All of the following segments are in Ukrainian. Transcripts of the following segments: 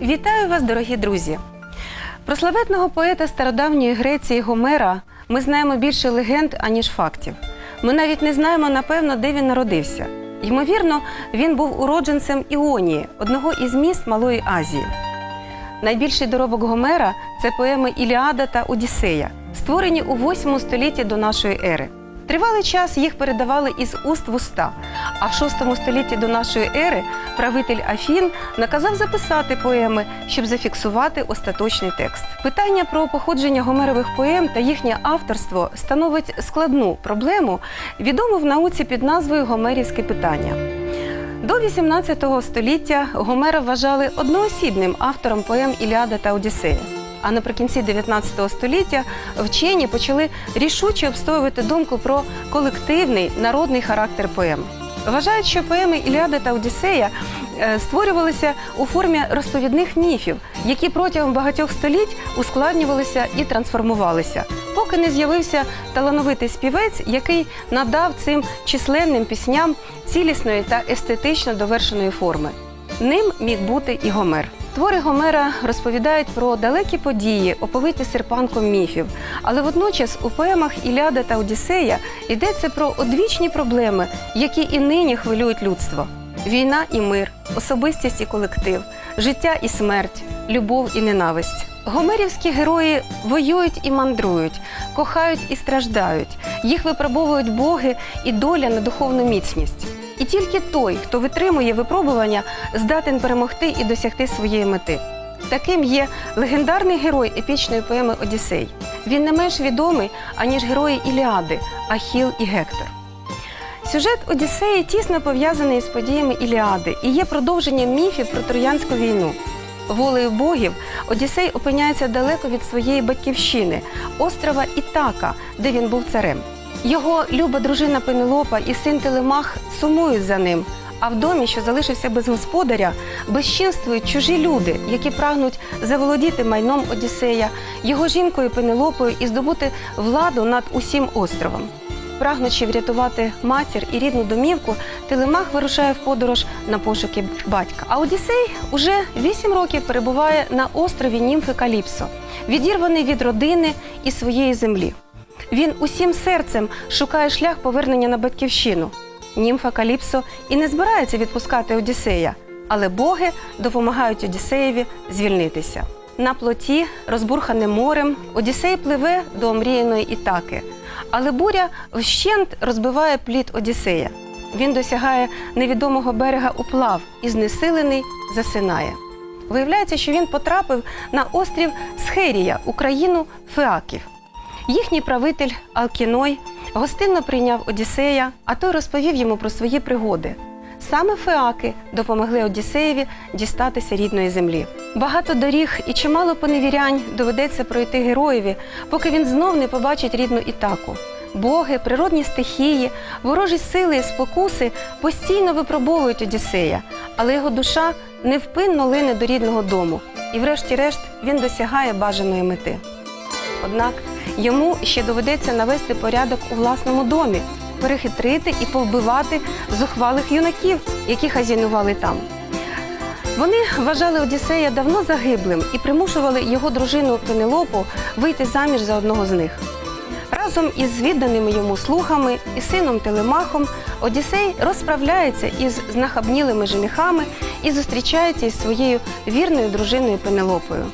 Вітаю вас, дорогі друзі! Про славетного поета стародавньої Греції Гомера ми знаємо більше легенд, аніж фактів. Ми навіть не знаємо, напевно, де він народився. Ймовірно, він був уродженцем Іонії, одного із міст Малої Азії. Найбільший доробок Гомера це поеми Іліада та Одіссея, створені у 8 столітті до нашої ери. Тривалий час їх передавали із уст в уста, а в 6 столітті до нашої ери правитель Афін наказав записати поеми, щоб зафіксувати остаточний текст. Питання про походження Гомерових поем та їхнє авторство становить складну проблему, відому в науці під назвою Гомерівське питання. До 18 століття Гомера вважали одноосібним автором поем Іліада та Одіссея. А наприкінці 19 століття вчені почали рішуче обстоювати думку про колективний народний характер поем. Вважають, що поеми Іліада та Одіссея е, створювалися у формі розповідних міфів, які протягом багатьох століть ускладнювалися і трансформувалися, поки не з'явився талановитий співець, який надав цим численним пісням цілісної та естетично довершеної форми. Ним міг бути і Гомер. Твори Гомера розповідають про далекі події, оповиті серпанком міфів. Але водночас у поемах Іліада та Одіссея йдеться про одвічні проблеми, які і нині хвилюють людство: війна і мир, особистість і колектив, життя і смерть, любов і ненависть. Гомерівські герої воюють і мандрують, кохають і страждають. Їх випробовують боги і доля на духовну міцність. І тільки той, хто витримує випробування, здатен перемогти і досягти своєї мети. Таким є легендарний герой епічної поеми Одіссей. Він не менш відомий, аніж герої Іліади Ахіл і Гектор. Сюжет Одіссеї тісно пов'язаний з подіями Іліади і є продовженням міфів про Троянську війну. Волею богів Одіссей опиняється далеко від своєї батьківщини, острова Ітака, де він був царем. Його люба дружина Пенелопа і син Телемах сумують за ним. А в домі, що залишився без господаря, безчинствують чужі люди, які прагнуть заволодіти майном Одіссея, його жінкою Пенелопою і здобути владу над усім островом. Прагнучи врятувати матір і рідну домівку, Телемах вирушає в подорож на пошуки батька. А Одіссей уже вісім років перебуває на острові Німфи Каліпсо, відірваний від родини і своєї землі. Він усім серцем шукає шлях повернення на батьківщину. Німфа Каліпсо і не збирається відпускати Одіссея, але боги допомагають Одіссеєві звільнитися. На плоті, розбурханим морем, Одіссей пливе до омріяної Ітаки, але буря вщент розбиває плід Одіссея. Він досягає невідомого берега уплав і знесилений засинає. Виявляється, що він потрапив на острів Схерія, Україну Феаків. Їхній правитель Алкіной гостинно прийняв Одіссея, а той розповів йому про свої пригоди. Саме феаки допомогли Одіссеєві дістатися рідної землі. Багато доріг і чимало поневірянь доведеться пройти героєві, поки він знов не побачить рідну Ітаку. Боги, природні стихії, ворожі сили і спокуси постійно випробовують Одіссея, але його душа невпинно лине до рідного дому, і, врешті-решт, він досягає бажаної мети. Однак йому ще доведеться навести порядок у власному домі, перехитрити і повбивати зухвалих юнаків, які хазяйнували там. Вони вважали Одіссея давно загиблим і примушували його дружину Пенелопу вийти заміж за одного з них. Разом із відданими йому слугами і сином Телемахом Одіссей розправляється із знахабнілими женихами і зустрічається із своєю вірною дружиною Пенелопою.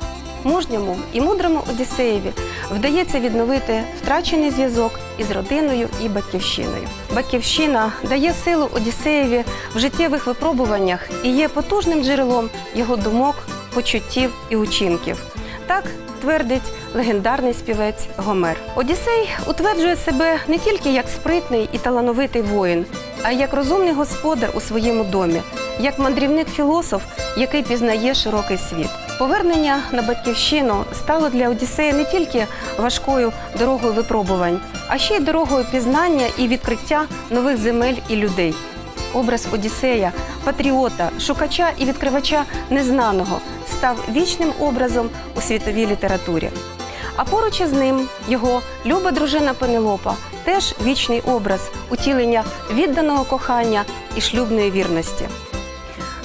Мужньому і мудрому Одіссеєві вдається відновити втрачений зв'язок із родиною і батьківщиною. Батьківщина дає силу Одіссеєві в життєвих випробуваннях і є потужним джерелом його думок, почуттів і учинків. Так твердить легендарний співець Гомер. Одіссей утверджує себе не тільки як спритний і талановитий воїн, а й як розумний господар у своєму домі, як мандрівник-філософ, який пізнає широкий світ. Повернення на батьківщину стало для Одіссея не тільки важкою дорогою випробувань, а ще й дорогою пізнання і відкриття нових земель і людей. Образ Одіссея, патріота, шукача і відкривача незнаного став вічним образом у світовій літературі. А поруч із ним його люба дружина Пенелопа теж вічний образ утілення відданого кохання і шлюбної вірності.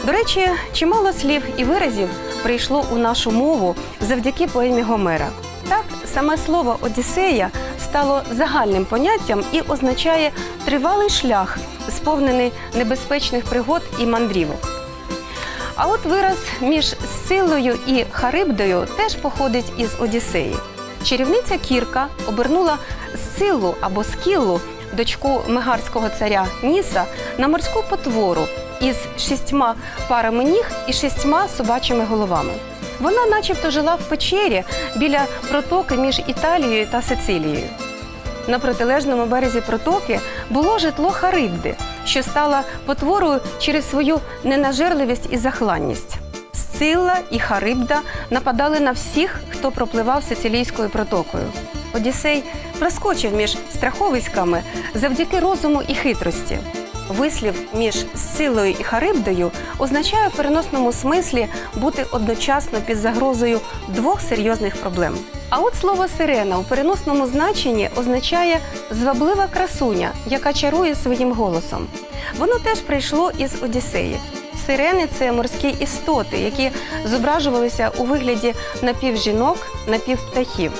До речі, чимало слів і виразів прийшло у нашу мову завдяки поемі Гомера. Так, саме слово Одіссея стало загальним поняттям і означає тривалий шлях, сповнений небезпечних пригод і мандрівок. А от вираз між Силою і Харибдою теж походить із Одіссеї. Чарівниця Кірка обернула Силу або Скіллу, дочку мегарського царя Ніса, на морську потвору із шістьма парами ніг і шістьма собачими головами. Вона, начебто, жила в печері біля протоки між Італією та Сицилією. На протилежному березі протоки було житло Харибди, що стала потворою через свою ненажерливість і захланність. Сцилла і Харибда нападали на всіх, хто пропливав сицилійською протокою. Одіссей проскочив між страховиськами завдяки розуму і хитрості. Вислів між Сцилою і Харибдою означає в переносному смислі бути одночасно під загрозою двох серйозних проблем. А от слово сирена у переносному значенні означає зваблива красуня, яка чарує своїм голосом. Воно теж прийшло із Одіссеї. Сирени це морські істоти, які зображувалися у вигляді напівжінок, напівптахів.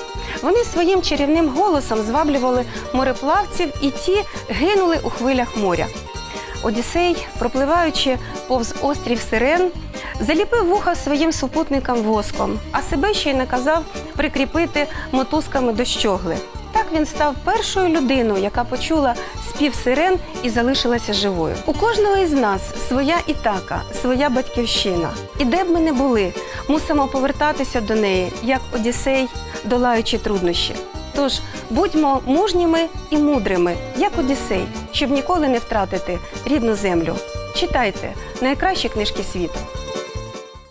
Вони своїм чарівним голосом зваблювали мореплавців, і ті гинули у хвилях моря. Одіссей, пропливаючи повз острів Сирен, заліпив вуха своїм супутникам воском, а себе ще й наказав прикріпити мотузками до щогли. Так він став першою людиною, яка почула спів сирен і залишилася живою. У кожного із нас своя ітака, своя батьківщина. І де б ми не були, мусимо повертатися до неї, як Одіссей, долаючи труднощі. Тож будьмо мужніми і мудрими, як Одіссей, щоб ніколи не втратити рідну землю. Читайте найкращі книжки світу.